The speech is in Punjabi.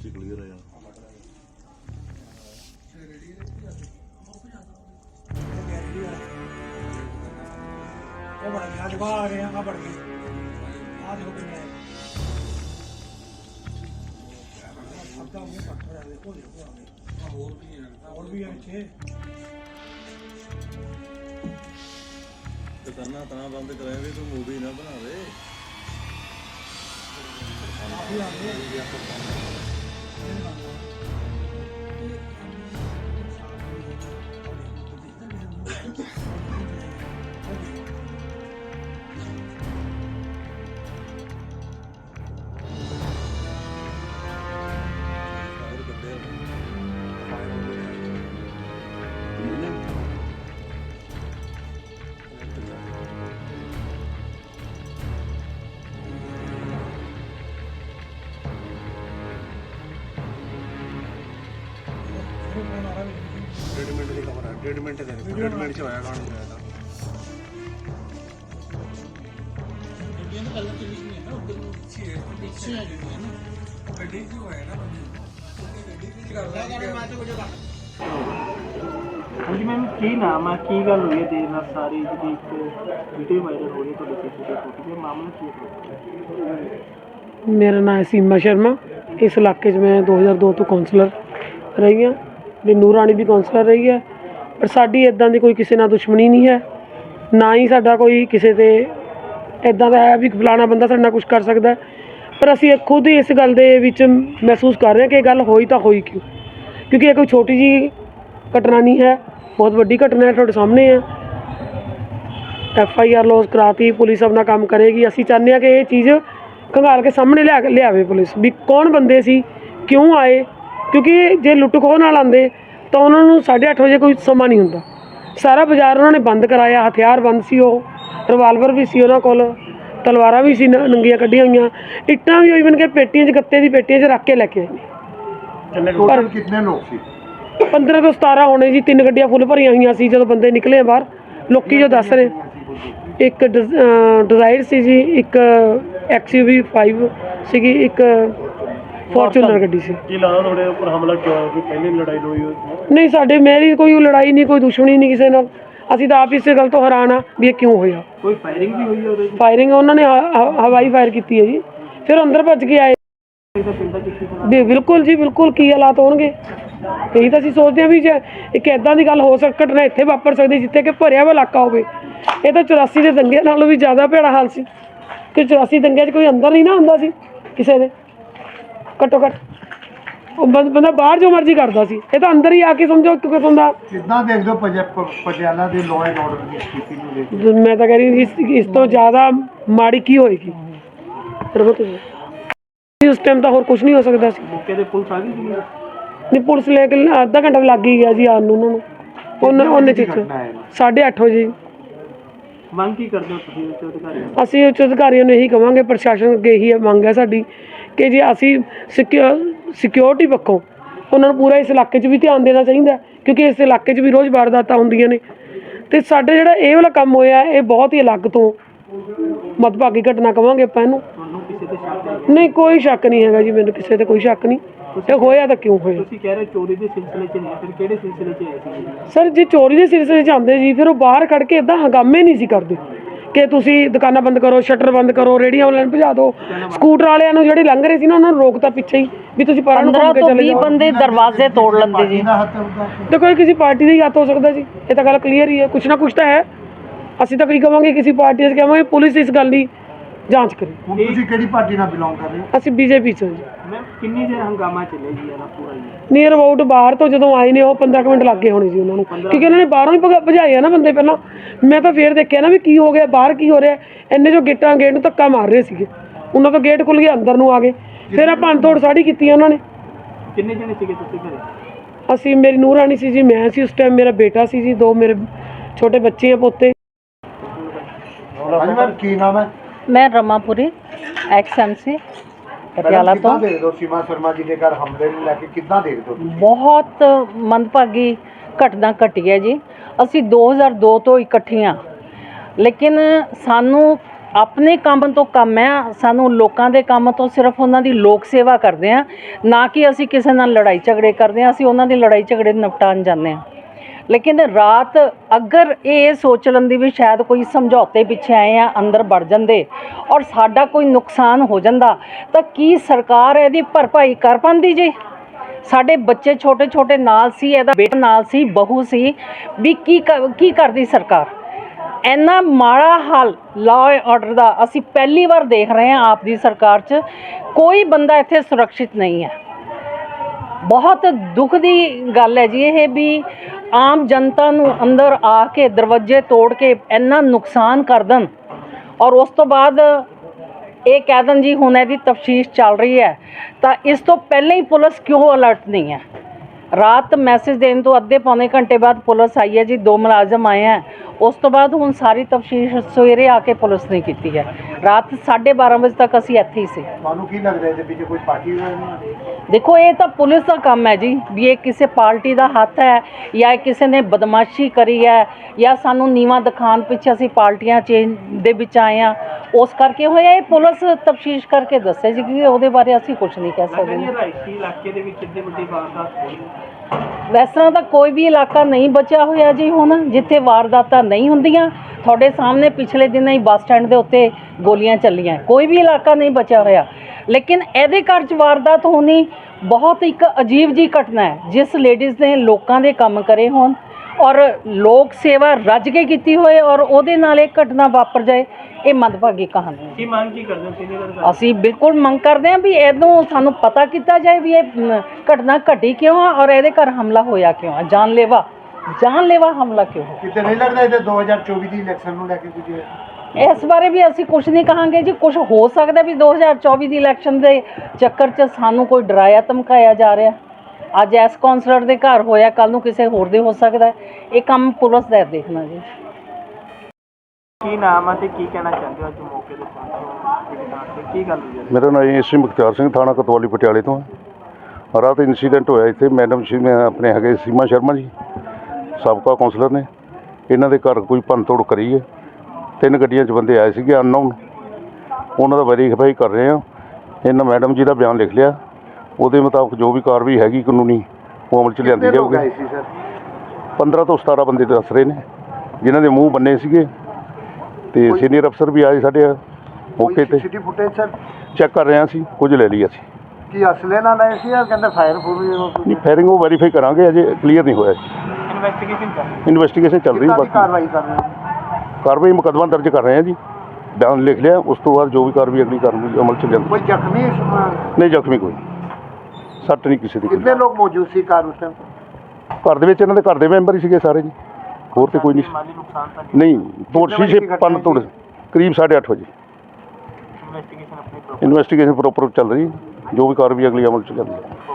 ਹਿਸਟਰੀ ਕਲੀਅਰ ਹੈ ਯਾਰ। ਉਹ ਬੜਾ ਗਿਆ ਜਵਾ ਆ ਰਹੇ ਆ ਬੜ ਗਏ ਆ ਦੇਖੋ ਕਿੰਨੇ ਆਏ ਸਭ ਦਾ ਮੂੰਹ ਪੱਟ ਰਿਹਾ ਦੇਖੋ ਦੇਖੋ ਆ ਗਏ ਹੋਰ ਵੀ ਹੈ ਹੋਰ ਵੀ ਹੈ ਪਿੱਛੇ ਤੇ ਕਰਨਾ ਤਾਂ ਬੰਦ ਕਰਾਇਆ ਵੀ ਤੂੰ ਮੂਵੀ ਨਾ ਬਣਾਵੇ। ਕਾਫੀ ਆ ਗਏ। ਡੇਢ ਮਿੰਟ ਦੀ ਖਬਰ ਹੈ ਡੇਢ ਮਿੰਟ ਦੇ ਡੇਢ ਮਿੰਟ ਚ ਹੋਇਆ ਗਾਣਾ ਹੋਇਆ ਤਾਂ। ਹਾਂਜੀ ਮੈਮ ਕੀ ਨਾਮ ਹੈ ਕੀ ਗੱਲ ਹੋਈ ਹੈ ਦੇਰ ਨਾਲ ਸਾਰੀ ਜਿਹੜੀ ਇੱਕ ਵੀਡੀਓ ਵਾਇਰਲ ਹੋ ਰਹੀ ਹੈ ਤੁਹਾਡੇ ਸੀਸੀਟੀਵੀ ਫੁਟੇਜ ਦਾ ਮਾਮਲਾ ਕੀ ਹੈ ਮੇਰਾ ਨਾਮ ਹੈ ਸੀਮਾ ਸ਼ਰਮਾ। ਇਸ ਇਲਾਕੇ 'ਚ ਮੈਂ 2002 ਤੋਂ ਕਾਉਂਸਲਰ ਰਹੀ ਹਾਂ। ਤੇ ਨੂਰਾਣੀ ਵੀ ਕੌਂਸਲਰ ਰਹੀ ਹੈ, ਪਰ ਸਾਡੀ ਇਦਾਂ ਦੀ ਕੋਈ ਕਿਸੇ ਨਾਲ ਦੁਸ਼ਮਣੀ ਨਹੀਂ ਹੈ, ਨਾ ਹੀ ਸਾਡਾ ਕੋਈ ਕਿਸੇ ਤੇ ਇਦਾਂ ਦਾ ਹੈ ਵੀ ਫਲਾਣਾ ਬੰਦਾ ਸਾਡੇ ਨਾਲ ਕੁਝ ਕਰ ਸਕਦਾ ਪਰ ਅਸੀਂ ਖੁਦ ਹੀ ਇਸ ਗੱਲ ਦੇ ਵਿੱਚ ਮਹਿਸੂਸ ਕਰ ਰਹੇ ਹਾਂ ਕਿ ਇਹ ਗੱਲ ਹੋਈ ਤਾਂ ਹੋਈ ਕਿਉਂ? ਕਿਉਂਕਿ ਇਹ ਕੋਈ ਛੋਟੀ ਜੀ ਘਟਨਾ ਨਹੀਂ ਹੈ, ਬਹੁਤ ਵੱਡੀ ਘਟਨਾ ਹੈ, ਤੁਹਾਡੇ ਸਾਹਮਣੇ ਹੈ। ਐਫ ਆਈ ਆਰ ਲੌਸ ਕਰਾਤੀ, ਪੁਲਿਸ ਆਪਣਾ ਕੰਮ ਕਰੇਗੀ। ਅਸੀਂ ਚਾਹੁੰਦੇ ਹਾਂ ਕਿ ਇਹ ਚੀਜ਼ ਖੰਗਾਲ ਕੇ ਸਾਹਮਣੇ ਲਿਆ ਲਿਆਵੇ ਪੁਲਿਸ, ਵੀ ਕੌਣ ਬੰਦੇ ਸੀ, ਕਿਉਂ ਆਏ ਕਿਉਂਕਿ ਜੇ ਲੁੱਟ ਖੋਹ ਨਾਲ ਆਉਂਦੇ ਤਾਂ ਉਹਨਾਂ ਨੂੰ 8:30 ਵਜੇ ਕੋਈ ਸਮਾਂ ਨਹੀਂ ਹੁੰਦਾ। ਸਾਰਾ ਬਾਜ਼ਾਰ ਉਹਨਾਂ ਨੇ ਬੰਦ ਕਰਾਇਆ ਹਥਿਆਰ ਬੰਦ ਸੀ ਉਹ ਰਿਵਾਲਵਰ ਵੀ ਸੀ ਉਹਨਾਂ ਕੋਲ ਤਲਵਾਰਾਂ ਵੀ ਸੀ ਨੰਗੀਆਂ ਕੱਢੀਆਂ ਹੋਈਆਂ। ਇੱਟਾਂ ਵੀ ਈਵਨ ਕਿ ਪੇਟੀਆਂ 'ਚ ਗੱਤੇ ਦੀ ਪੇਟੀਆਂ 'ਚ ਰੱਖ ਕੇ ਲੈ ਕੇ ਆਏ। ਕਿੰਨੇ ਪਰ ਕਿੰਨੇ ਲੋਕ ਸੀ? 15 ਤੋਂ 17 ਹੋਣੇ ਜੀ ਤਿੰਨ ਗੱਡੀਆਂ ਫੁੱਲ ਭਰੀਆਂ ਹੋਈਆਂ ਸੀ ਜਦੋਂ ਬੰਦੇ ਨਿਕਲੇ ਬਾਹਰ। ਲੋਕੀ ਜੋ ਦੱਸ ਰਹੇ ਇੱਕ ਡਿਜ਼ਾਇਰ ਸੀ ਜੀ ਇੱਕ ਐਕਸਯੂਵੀ 5 ਸੀਗੀ ਇੱਕ ਫੋਰਚੂਨਰ ਗੱਡੀ ਸੀ। ਕੀ ਲੱਗਦਾ ਤੁਹਾਡੇ ਉੱਪਰ ਹਮਲਾ ਕਿਉਂ ਹੋਇਆ? ਕੋਈ ਪਹਿਲੇ ਲੜਾਈ ਹੋਈ ਹੋਈ? ਨਹੀਂ ਸਾਡੇ ਮੇਰੀ ਕੋਈ ਲੜਾਈ ਨਹੀਂ ਕੋਈ ਦੁਸ਼ਮਣੀ ਨਹੀਂ ਕਿਸੇ ਨਾਲ। ਅਸੀਂ ਤਾਂ ਆਪ ਇਸੇ ਗੱਲ ਤੋਂ ਹੈਰਾਨ ਆ ਵੀ ਇਹ ਕਿਉਂ ਹੋਇਆ। ਕੋਈ ਫਾਇਰਿੰਗ ਵੀ ਹੋਈ ਹੈ ਉਹਦੇ ਫਾਇਰਿੰਗ ਉਹਨਾਂ ਨੇ ਹ- ਹ- ਹਵਾਈ ਫਾਇਰ ਕੀਤੀ ਹੈ ਜੀ। ਫਿਰ ਅੰਦਰ ਭੱਜ ਕੇ ਆਏ। ਵੀ ਬਿਲਕੁਲ ਜੀ ਬਿਲਕੁਲ ਕੀ ਹਾਲਾਤ ਹੋਣਗੇ? ਇਹੀ ਤਾਂ ਅਸੀਂ ਸੋਚਦੇ ਹਾਂ ਵੀ ਜੇ ਇੱਕ ਐਦਾਂ ਦੀ ਗੱਲ ਹੋ ਸਕ ਘਟਨਾ ਇੱਥੇ ਵਾਪਰ ਸਕਦੀ ਜਿੱਥੇ ਕਿ ਭਰਿਆ ਵਾ ਇਲਾਕਾ ਹੋਵੇ। ਇਹ ਤਾਂ 84 ਦੇ ਦੰਗਿਆਂ ਨਾਲੋਂ ਵੀ ਜ਼ਿਆਦਾ ਭੈੜਾ ਹਾਲ ਸੀ। ਕਿ 84 ਦੰਗਿਆਂ 'ਚ ਕੋਈ ਅੰਦਰ ਨਹੀਂ ਨਾ ਹੁੰਦਾ ਸੀ ਕਿਸੇ ਦੇ। ਘੱਟੋ ਘੱਟ। ਉਹ ਬੰ- ਬੰਦਾ ਬਾਹਰ ਜੋ ਮਰਜ਼ੀ ਕਰਦਾ ਸੀ। ਇਹ ਤਾਂ ਅੰਦਰ ਹੀ ਆ ਕੇ ਸਮਝੋ ਕਿ ਕਿਸਮ ਦਾ। ਕਿੱਦਾਂ ਦੇਖਦੇ ਹੋ ਪਜ- ਪ- ਪਟਿਆਲਾ ਦੇ ਲਾਅ ਐਂਡ ਆਰਡਰ ਦੀ ਸਥਿਤੀ ਨੂੰ ਲੈ ਕੇ ਮੈਂ ਤਾਂ ਕਹਿ ਰਹੀ ਇਸ ਇਸ ਤੋਂ ਜ਼ਿਆਦਾ ਮਾੜੀ ਕੀ ਹੋਏਗੀ? ਰਬੋ ਤੁਸੀਂ ਉਸ ਟਾਈਮ ਤਾਂ ਹੋਰ ਕੁਝ ਨਹੀਂ ਹੋ ਸਕਦਾ ਸੀ। ਮੌਕੇ ਤੇ ਪੁਲਿਸ ਆ ਗਈ ਸੀ? ਨਹੀਂ ਪੁਲਿਸ ਲੈ ਕੇ ਅੱਧਾ ਘੰਟਾ ਲੱਗ ਹੀ ਗਿਆ ਜੀ ਆਉਣ ਨੂੰ ਉਹਨਾਂ ਨੂੰ। ਉਹਨਾਂ ਉਹਨੇ ਘਟਨਾ ਹੈ? 8:30 ਵਜੇ। ਮੰਗ ਕੀ ਕਰਦੇ ਹੋ ਤੁਸੀਂ? ਉੱਚ ਅਧਿਕਾਰੀ ਅਸੀਂ ਉੱਚ ਅਧਿਕਾਰੀਆਂ ਨੂੰ ਇਹੀ ਕਵਾਂਗੇ ਪ੍ਰਸ਼ਾਸਨ ਅੱਗੇ ਇਹੀ ਮੰਗ ਹੈ ਸਾਡੀ ਕਿ ਜੇ ਅਸੀਂ ਸਿਕਿਉਰਿਟੀ ਪੱਖੋਂ ਉਹਨਾਂ ਨੂੰ ਪੂਰਾ ਇਸ ਇਲਾਕੇ 'ਚ ਵੀ ਧਿਆਨ ਦੇਣਾ ਚਾਹੀਦਾ ਕਿਉਂਕਿ ਇਸ ਇਲਾਕੇ 'ਚ ਵੀ ਰੋਜ਼ ਵਾਰਦਾਤਾਂ ਹੁੰਦੀਆਂ ਨੇ। ਤੇ ਸਾਡੇ ਜਿਹੜਾ ਇਹ ਵਾਲਾ ਕੰਮ ਹੋਇਆ ਇਹ ਬਹੁਤ ਹੀ ਅਲੱਗ ਤੋਂ ਮਤਭਾਗੀ ਘਟਨਾ ਕਵਾਂਗੇ ਆਪਾਂ ਇਹਨੂੰ। ਨਹੀਂ ਕੋਈ ਸ਼ੱਕ ਨਹੀਂ ਹੈਗਾ ਜੀ ਮੈਨੂੰ ਕਿਸੇ ਤੇ ਕੋਈ ਸ਼ੱਕ ਨਹੀਂ। ਇਹ ਹੋਇਆ ਤਾਂ ਕਿਉਂ ਹੋਇਆ? ਤੁਸੀਂ ਕਹਿ ਰਹੇ ਚੋਰੀ ਦੇ ਸਿਲਸਿਲੇ ਚ ਨਹੀਂ ਫਿਰ ਕਿਹੜੇ ਸਿਲਸਿਲੇ ਚ ਆਏ ਸੀ? ਸਰ ਜੇ ਚੋਰੀ ਦੇ ਸਿਲਸਿਲੇ 'ਚ ਆਉਂਦੇ ਜੀ ਫਿਰ ਉਹ ਬਾਹਰ ਖੜ ਕੇ ਇਦਾਂ ਹੰਗਾਮੇ ਨਹੀਂ ਸੀ ਕਰਦੇ। ਕਿ ਤੁਸੀਂ ਦੁਕਾਨਾਂ ਬੰਦ ਕਰੋ ਸ਼ਟਰ ਬੰਦ ਕਰੋ ਰੇੜੀਆਂ ਵਾਲਿਆਂ ਨੂੰ ਭਜਾ ਦਿਓ। ਸਕੂਟਰ ਵਾਲਿਆਂ ਨੂੰ ਜਿਹੜੇ ਲੰਘ ਰਹੇ ਸੀ ਨਾ ਉਹਨਾਂ ਨੂੰ ਰੋਕਤਾ ਪਿੱਛੇ ਹੀ ਵੀ ਤੁਸੀਂ ਪਰਾਂ ਨੂੰ ਘੁੰਮ ਕੇ ਚਲੇ ਜਾਓ। ਬੰਦੇ ਦਰਵਾਜ਼ੇ ਤੋੜ ਲੈਂਦੇ ਜੀ। ਦੇਖੋ ਇਹ ਕਿਸੇ ਪਾਰਟੀ ਦਾ ਹੀ ਹੱਥ ਹੋ ਸਕਦਾ ਜੀ। ਇਹ ਤਾਂ ਗੱਲ ਕਲੀਅਰ ਹੀ ਹੈ। ਕੁਛ ਨਾ ਕੁਛ ਤਾਂ ਹੈ। ਅਸੀਂ ਤਾਂ ਕੀ ਕਵਾਂਗੇ ਕਿਸੇ ਪਾਰਟੀ ਦੇ ਕਹਾਂਗੇ ਪੁਲਿਸ ਇਸ ਗੱਲ ਦੀ ਜਾਂਚ ਕਰੇ। ਹੁਣ ਤੁਸੀਂ ਕਿਹੜੀ ਪਾਰਟੀ ਨਾਲ ਬਿਲੋਂਗ ਕਰ ਰਹੇ ਹੋ? ਅਸੀਂ ਬੀਜੇਪੀ ਚ ਜੀ। ਮੈਂ ਕਿੰਨੀ ਦੇਰ ਹੰਗਾਮਾ ਚੱਲੇ ਜੀ ਇਹਦਾ ਪੂਰਾ ਜੀ? ਨੀਅਰ ਅਬਾਊਟ ਬਾਹਰ ਤੋਂ ਜਦੋਂ ਆਏ ਨੇ ਉਹ 15 ਕੁ ਮਿੰਟ ਲੱਗੇ ਹੋਣੇ ਜੀ ਉਹਨਾਂ ਨੂੰ। ਕਿਉਂਕਿ ਉਹਨਾਂ ਨੇ ਬਾਹਰੋਂ ਹੀ ਭਗਾ- ਭਜਾਏ ਆ ਨਾ ਬੰਦੇ ਪਹਿਲਾਂ। ਮੈਂ ਤਾਂ ਫੇਰ ਦੇਖਿਆ ਨਾ ਵੀ ਕੀ ਹੋ ਗਿਆ ਬਾਹਰ ਕੀ ਹੋ ਰਿਹਾ। ਇੰਨੇ ਜੋ ਗੇਟਾਂ ਗੇਟ ਨੂੰ ਧੱਕਾ ਮਾਰ ਰਹੇ ਸੀਗੇ। ਉਹਨਾਂ ਤੋਂ ਗੇਟ ਖੁੱਲ ਗਿਆ ਅੰਦਰ ਨੂੰ ਆ ਗਏ। ਫਿਰ ਆ ਭੰਨ ਤੋੜ ਸਾੜੀ ਕੀਤੀ ਉਹਨਾਂ ਨੇ। ਕਿੰਨੇ ਜਣੇ ਸੀਗੇ ਤੁਸੀਂ ਘਰੇ? ਅਸੀਂ ਮੇਰੀ ਨੂੰਰਾਣੀ ਸੀ ਜੀ ਮੈਂ ਸੀ ਉਸ ਟਾਈਮ ਮੇਰਾ ਬੇਟਾ ਸੀ ਜੀ ਦੋ ਮੇਰੇ ਛੋਟੇ ਬੱਚੇ ਆ ਪੋਤੇ। ਹਾਂਜੀ ਮੈਮ ਕੀ ਨਾਮ ਹੈ? ਮੈਂ ਰਮਾਪੁਰੀ ਐਕਸ ਐਮਸੀ ਪਟਿਆਲਾ ਕਿੱਦਾਂ ਤੋਂ? ਦੇਖਦੇ ਹੋ ਸੀਮਾ ਸ਼ਰਮਾ ਜੀ ਦੇ ਘਰ ਹਮਲੇ ਨੂੰ ਲੈ ਕੇ ਕਿੱਦਾਂ ਦੇਖਦੇ ਹੋ ਤੁਸੀਂ? ਬਹੁਤ ਮੰਦਭਾਗੀ ਘਟਨਾ ਘਟੀ ਹੈ ਜੀ। ਅਸੀਂ 2002 ਤੋਂ ਇਕੱਠੀਆਂ ਲੇਕਿਨ ਸਾਨੂੰ ਆਪਣੇ ਕੰਮ ਤੋਂ ਕੰਮ ਹੈ। ਸਾਨੂੰ ਲੋਕਾਂ ਦੇ ਕੰਮ ਤੋਂ ਸਿਰਫ ਉਹਨਾਂ ਦੀ ਲੋਕ ਸੇਵਾ ਕਰਦੇ ਆ ਨਾ ਕਿ ਅਸੀਂ ਕਿਸੇ ਨਾਲ ਲੜਾਈ ਝਗੜੇ ਕਰਦੇ ਆ ਅਸੀਂ ਉਹਨਾਂ ਦੀ ਲੜਾਈ ਝਗੜੇ ਨਿਪਟਾਉਣ ਜਾਂਦੇ ਆ ਲੇਕਿਨ ਰਾਤ ਅਗਰ ਇਹ ਸੋਚ ਲੈਂਦੀ ਵੀ ਸ਼ਾਇਦ ਕੋਈ ਸਮਝੌਤੇ ਪਿੱਛੇ ਆਏ ਆ, ਅੰਦਰ ਵੜ ਜਾਂਦੇ ਔਰ ਸਾਡਾ ਕੋਈ ਨੁਕਸਾਨ ਹੋ ਜਾਂਦਾ, ਤਾਂ ਕੀ ਸਰਕਾਰ ਇਹਦੀ ਭਰਪਾਈ ਕਰ ਪਾਉਂਦੀ ਜੀ? ਸਾਡੇ ਬੱਚੇ ਛੋਟੇ ਛੋਟੇ ਨਾਲ ਸੀ, ਇਹਦਾ ਬੇਟਾ ਨਾਲ ਸੀ, ਬਹੂ ਸੀ, ਵੀ ਕੀ ਕ- ਕੀ ਕਰਦੀ ਸਰਕਾਰ? ਇੰਨਾ ਮਾੜਾ ਹਾਲ ਲਾਅ ਆਰਡਰ ਦਾ ਅਸੀਂ ਪਹਿਲੀ ਵਾਰ ਦੇਖ ਰਹੇ ਹਾਂ ਆਪ ਦੀ ਸਰਕਾਰ 'ਚ, ਕੋਈ ਬੰਦਾ ਇੱਥੇ ਸੁਰੱਖਿਅਤ ਨਹੀਂ ਹੈ। ਬਹੁਤ ਦੁੱਖ ਦੀ ਗੱਲ ਹੈ ਜੀ ਇਹ ਵੀ ਆਮ ਜਨਤਾ ਨੂੰ ਅੰਦਰ ਆ ਕੇ ਦਰਵਾਜ਼ੇ ਤੋੜ ਕੇ ਇੰਨਾ ਨੁਕਸਾਨ ਕਰ ਦੇਣ। ਔਰ ਉਸ ਤੋਂ ਬਾਅਦ ਇਹ ਕਹਿ ਦੇਣ ਜੀ, ਹੁਣ ਇਹਦੀ ਤਫਤੀਸ਼ ਚੱਲ ਰਹੀ ਹੈ। ਤਾਂ ਇਸ ਤੋਂ ਪਹਿਲਾਂ ਹੀ ਪੁਲਿਸ ਕਿਉਂ ਅਲਰਟ ਨਹੀਂ ਹੈ? ਰਾਤ ਮੈਸੇਜ ਦੇਣ ਤੋਂ ਅੱਧੇ ਪੌਣੇ ਘੰਟੇ ਬਾਅਦ ਪੁਲਿਸ ਆਈ ਹੈ ਜੀ, ਦੋ ਮੁਲਾਜ਼ਮ ਆਏ ਹੈ। ਉਸ ਤੋਂ ਬਾਅਦ ਹੁਣ ਸਾਰੀ ਤਫਤੀਸ਼ ਸਵੇਰੇ ਆ ਕੇ ਪੁਲਿਸ ਨੇ ਕੀਤੀ ਹੈ। ਰਾਤ 12:30 ਵਜੇ ਤੱਕ ਅਸੀਂ ਇੱਥੇ ਹੀ ਸੀ। ਤੁਹਾਨੂੰ ਕੀ ਲੱਗਦਾ ਇਹਦੇ ਪਿੱਛੇ ਕੋਈ ਪਾਰਟੀ ਨਹੀਂ ਦੇਖੋ ਇਹ ਤਾਂ ਪੁਲਿਸ ਦਾ ਕੰਮ ਹੈ ਜੀ ਵੀ ਇਹ ਕਿਸੇ ਪਾਰਟੀ ਦਾ ਹੱਥ ਹੈ ਜਾਂ ਕਿਸੇ ਨੇ ਬਦਮਾਸ਼ੀ ਕਰੀ ਹੈ ਜਾਂ ਸਾਨੂੰ ਨੀਵਾਂ ਦਿਖਾਉਣ ਪਿੱਛੇ ਅਸੀਂ ਪਾਰਟੀਆਂ ਚੇਂਜ ਦੇ ਵਿੱਚ ਆਏ ਆ ਉਸ ਕਰਕੇ ਹੋਇਆ ਇਹ ਪੁਲਿਸ ਤਫਤੀਸ਼ ਕਰਕੇ ਦੱਸੇ ਜੀ ਕਿ ਉਹਦੇ ਬਾਰੇ ਅਸੀਂ ਕੁਝ ਨਹੀਂ ਕਹਿ ਸਕਦੇ। ਰਾਇਤੀ ਇਲਾਕੇ ਦੇ ਵਿੱਚ ਇੱਡੀ ਵੱਡੀ ਵਾਰਦਾਤ ਹੋਈ। ਇਸ ਤਰ੍ਹਾਂ ਦਾ ਕੋਈ ਵੀ ਇਲਾਕਾ ਨਹੀਂ ਬਚਿਆ ਹੋਇਆ ਜੀ ਹੁਣ ਜਿੱਥੇ ਵਾਰਦਾਤਾਂ ਨਹੀਂ ਹੁੰਦੀਆਂ ਤੁਹਾਡੇ ਸਾਹਮਣੇ ਪਿਛਲੇ ਦਿਨਾਂ ਹੀ ਬੱਸ ਸਟੈਂਡ ਦੇ ਉੱਤੇ ਗੋਲੀਆਂ ਚੱਲੀਆਂ। ਕੋਈ ਵੀ ਇਲਾਕਾ ਨਹੀਂ ਬਚਿਆ ਹੋਇਆ। ਲੇਕਿਨ ਇਹਦੇ ਘਰ 'ਚ ਵਾਰਦਾਤ ਹੋਣੀ ਬਹੁਤ ਇੱਕ ਅਜੀਬ ਜੀ ਘਟਨਾ ਹੈ ਜਿਸ ਲੇਡੀਜ਼ ਨੇ ਲੋਕਾਂ ਦੇ ਕੰਮ ਕਰੇ ਹੋਣ ਔਰ ਲੋਕ ਸੇਵਾ ਰੱਜ ਕੇ ਕੀਤੀ ਹੋਏ ਔਰ ਉਹਦੇ ਨਾਲ ਇਹ ਘਟਨਾ ਵਾਪਰ ਜਾਏ ਇਹ ਮੰਦਭਾਗੀ ਕਹਾਣੀ ਹੈ। ਕੀ ਮੰਗ ਕੀ ਕਰਦੇ ਹੋ? ਕਿਹਦੇ ਕਰ ਅਸੀਂ ਬਿਲਕੁਲ ਮੰਗ ਕਰਦੇ ਹਾਂ ਵੀ ਇਹਨੂੰ ਸਾਨੂੰ ਪਤਾ ਕੀਤਾ ਜਾਏ ਵੀ ਇਹ ਘਟਨਾ ਘਟੀ ਕਿਉਂ ਆ ਔਰ ਇਹਦੇ ਘਰ ਹਮਲਾ ਹੋਇਆ ਕਿਉਂ ਆ ਜਾਨਲੇਵਾ ਜਾਨਲੇਵਾ ਹਮਲਾ ਕਿਉਂ ਹੋਇਆ? ਕਿਤੇ ਨਹੀਂ ਲੱਗਦਾ ਇਹਦੇ 2024 ਦੀ ਇਲੈਕਸ਼ਨ ਨੂੰ ਲੈ ਕੇ ਕੁਝ ਇਸ ਬਾਰੇ ਵੀ ਅਸੀਂ ਕੁਝ ਨਹੀਂ ਕਹਾਂਗੇ ਜੀ। ਕੁਝ ਹੋ ਸਕਦਾ ਵੀ 2024 ਦੀ ਇਲੈਕਸ਼ਨ ਦੇ ਚੱਕਰ 'ਚ ਸਾਨੂੰ ਕੋਈ ਡਰਾਇਆ ਧਮਕਾਇਆ ਜਾ ਰਿਹਾ। ਅੱਜ ਐਸ ਕਾਉਂਸਲਰ ਦੇ ਘਰ ਹੋਇਆ ਕੱਲ ਨੂੰ ਕਿਸੇ ਹੋਰ ਦੇ ਹੋ ਸਕਦਾ। ਇਹ ਕੰਮ ਪੁਲਿਸ ਦਾ ਹੈ ਦੇਖਣਾ ਜੀ। ਕੀ ਨਾਮ ਹੈ ਤੇ ਕੀ ਕਹਿਣਾ ਚਾਹੁੰਦੇ ਹੋ ਅੱਜ ਮੌਕੇ ਤੇ ਪਹੁੰਚੇ ਕੀ? ਗੱਲ ਹੋਈ ਮੇਰਾ ਨਾਮ ਜੀ ਸਿੰਘ ਮੁਖਤਿਆਰ ਸਿੰਘ ਥਾਣਾ ਕੋਤਵਾਲੀ ਪਟਿਆਲੇ ਤੋਂ ਹੈ ਰਾਤ ਇਨਸੀਡੈਂਟ ਹੋਇਆ ਇੱਥੇ ਮੈਡਮ ਜੀ ਮੈਂ ਆਪਣੇ ਹੈਗੇ ਸੀਮਾ ਸ਼ਰਮਾ ਜੀ ਸਾਬਕਾ ਕਾਉਂਸਲਰ ਨੇ। ਇਹਨਾਂ ਦੇ ਘਰ ਕੋਈ ਭੰਨਤੋੜ ਕਰੀ ਹੈ। ਤਿੰਨ ਗੱਡੀਆਂ 'ਚ ਬੰਦੇ ਆਏ ਸੀਗੇ ਅਨਨੋਨ ਉਹਨਾਂ ਦਾ ਵੈਰੀਫਾਈ ਕਰ ਰਹੇ ਆ ਇਹਨਾਂ ਮੈਡਮ ਜੀ ਦਾ ਬਿਆਨ ਲਿਖ ਲਿਆ। ਉਹਦੇ ਮੁਤਾਬਕ ਜੋ ਵੀ ਕਾਰਵਾਈ ਹੈਗੀ ਕਾਨੂੰਨੀ ਉਹ ਅਮਲ 'ਚ ਲਿਆਂਦੀ ਜਾਊਗੀ। ਸੀ ਸਰ? 15 ਤੋਂ 17 ਬੰਦੇ ਦੱਸ ਰਹੇ ਨੇ ਜਿਨ੍ਹਾਂ ਦੇ ਮੂੰਹ ਬੰਨੇ ਸੀਗੇ। ਤੇ ਸੀਨੀਅਰ ਅਫਸਰ ਵੀ ਆਏ ਸਾਡੇ ਮੌਕੇ ਤੇ। City footage sir? ਚੈੱਕ ਕਰ ਰਹੇ ਹਾਂ ਅਸੀਂ ਕੁਝ ਲੈ ਲਈ ਅਸੀਂ। ਕੀ ਅਸਲੇ ਨਾਲ ਆਏ ਸੀ ਜਾਂ ਕਹਿੰਦੇ ਫਾਇਰ ਫੂਰ ਨਹੀਂ ਫਾਇਰਿੰਗ ਉਹ ਵੈਰੀਫਾਈ ਕਰਾਂਗੇ ਅਜੇ ਕਲੀਅਰ ਨਹੀਂ ਹੋਇਆ। ਇਨਵੈਸਟੀਗੇਸ਼ਨ ਚੱਲ ਰਹੀ। ਇਨਵੈਸਟੀਗੇਸ਼ਨ ਚੱਲ ਰਹੀ ਕਿੱਦਾਂ ਦੀ ਬਾਕੀ। ਕਾਰਵਾਈ ਕਰ ਰਹੇ ਹੋ? ਕਾਰਵਾਈ ਮੁਕੱਦਮਾ ਦਰਜ ਕਰ ਰਹੇ ਹਾਂ ਜੀ। ਬਿਆਨ ਲਿਖ ਲਿਆ ਉਸ ਤੋਂ ਬਾਅਦ ਜੋ ਵੀ ਕਾਰਵਾਈ ਅਗਲੀ ਕਾਰਵਾਈ ਅਮਲ ਚ ਜਾਂਦੀ ਕੋਈ ਜ਼ਖਮੀ ਇਸ ਨਹੀਂ ਜ਼ਖਮੀ ਕੋਈ ਸੱਟ ਨਹੀਂ ਕਿਸੇ ਦੀ ਕੋਈ। ਕਿੰਨੇ ਲੋਕ ਮੌਜੂਦ ਸੀ ਕਾਰ ਉਸ ਟਾਈਮ ਘਰ ਦੇ ਵਿੱਚ ਇਹਨਾਂ ਦੇ ਘਰ ਦੇ ਮੈਂਬਰ ਹੀ ਸੀਗੇ ਸਾਰੇ ਜੀ। ਹੋਰ ਤੇ ਕੋਈ ਨਹੀਂ ਸੀ। ਨੁਕਸਾਨ ਤਾਂ ਨਹੀਂ ਤੋੜ ਸ਼ੀਸ਼ੇ ਪੰਨ ਤੋੜ ਕਰੀਬ 8:30 ਵਜੇ। ਇਨਵੈਸਟੀਗੇਸ਼ਨ ਆਪਣੀ ਪ੍ਰੋਪਰ ਇਨਵੈਸਟੀਗੇਸ਼ਨ ਪ੍ਰੋਪਰ ਚੱਲ ਰਹੀ ਹੈ। ਜੋ ਵੀ ਕਾਰਵਾਈ ਅਗਲੀ ਅਮਲ ਚ ਜਾਂਦੀ ਹੈ।